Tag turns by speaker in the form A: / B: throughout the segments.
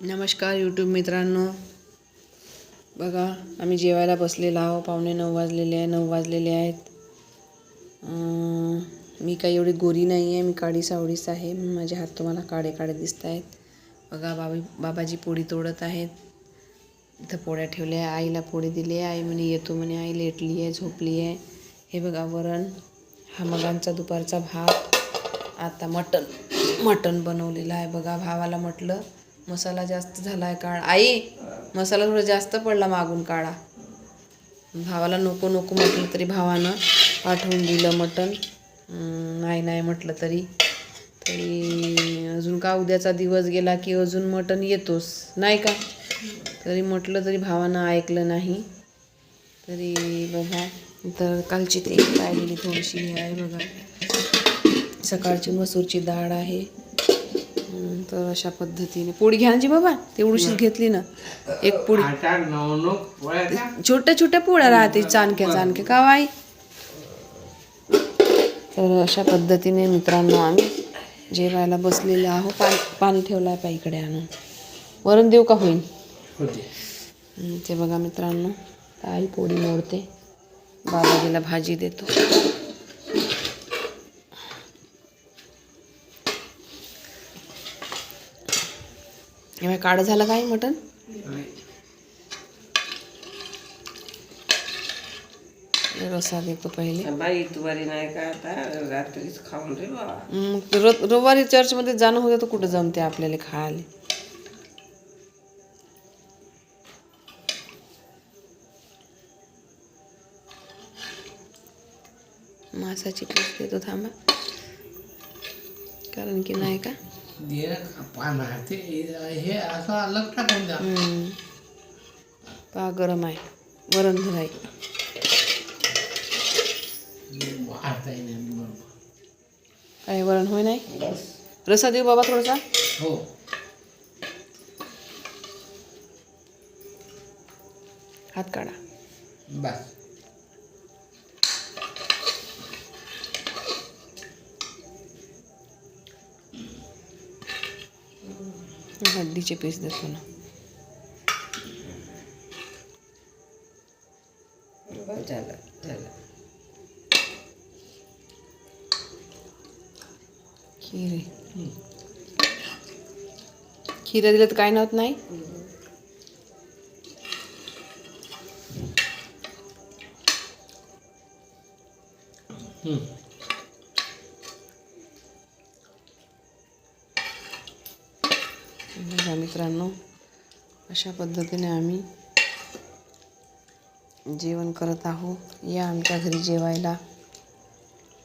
A: नमस्कार यूट्यूब मित्रांनो. बघा आम्ही जेवायला बसलेलो आहो पावणे नऊ वाजलेले आहे नऊ वाजलेले आहेत. मी काही एवढी गोरी नाही आहे मी काळी सावळीच आहे. माझे हात तुम्हाला काळे काळे दिसत आहेत. बघा बाबी बाबाजी पोळी तोडत आहेत. इथं पोळ्या ठेवल्या आहे आईला पोळी दिली आहे. आई म्हणे येतो म्हणे आई लेटली आहे झोपली आहे. हे बघा वरण. हा मगांचा दुपारचा भात. आता मटण. मटण बनवलेलं आहे. बघा भावाला म्हटलं मसाला जास्त झाला आहे काळा. आई मसाला थोडा जास्त पडला मागून काळा. भावाला नको नको म्हटलं तरी भावानं पाठवून दिलं मटण. नाही नाही म्हटलं तरी. तरी अजून का उद्याचा दिवस गेला की अजून मटण येतोच नाही का? तरी म्हटलं तरी भावानं ऐकलं नाही. तरी बघा तर कालची ते राहिलेली थोडीशी हे आहे बघा. सकाळची मसूरची डाळ आहे. तर अशा पद्धतीने. पोळी घ्या जी बाबा तेवढीशीच घेतली ना. एक पोळी छोट्या छोट्या पोळ्या राहते चाणक्या चाणक्या. का वाई तर अशा पद्धतीने मित्रांनो आम्ही जेवायला बसलेले आहो पाणी पाणी ठेवलं आहे पाईकडे आणून. वरण देऊ का होईल ते बघा मित्रांनो. आई पोळी मोडते. बाबाजीला भाजी देतो. एवढं काढ झालं काय मटण? रसा देतो पहिले.
B: बाई बरी नाही का आता? रात्रीच खाऊन रे बाबा.
A: मग र- रविवारी चर्चमध्ये जाणं होतं तर कुठं जमते आपल्याला खायला? मासाची पीस देतो थांबा. कारण की नाही का?
B: पाना ते हे असं अलग टाकून द्या.
A: पहा गरम आहे. वरण धराय. काय वरण होय नाही? रसा देऊ बाबा थोडासा?
B: हो.
A: हात काढा.
B: बस.
A: हड्डीचे पीस देतो ना.
B: झालं झालं.
A: खीर खीर दिलं तर काय नव्हत नाही?
B: हम्म.
A: बघा मित्रांनो अशा पद्धतीने आम्ही जेवण करत आहोत. या आमच्या घरी जेवायला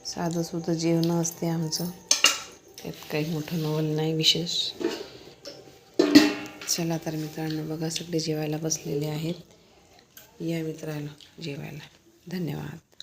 A: साधं सुधं जेवण असते आमचं. त्यात काही मोठं नवल नाही विशेष. चला तर मित्रांनो बघा सगळे जेवायला बसलेले आहेत. या मित्राला जेवायला. धन्यवाद.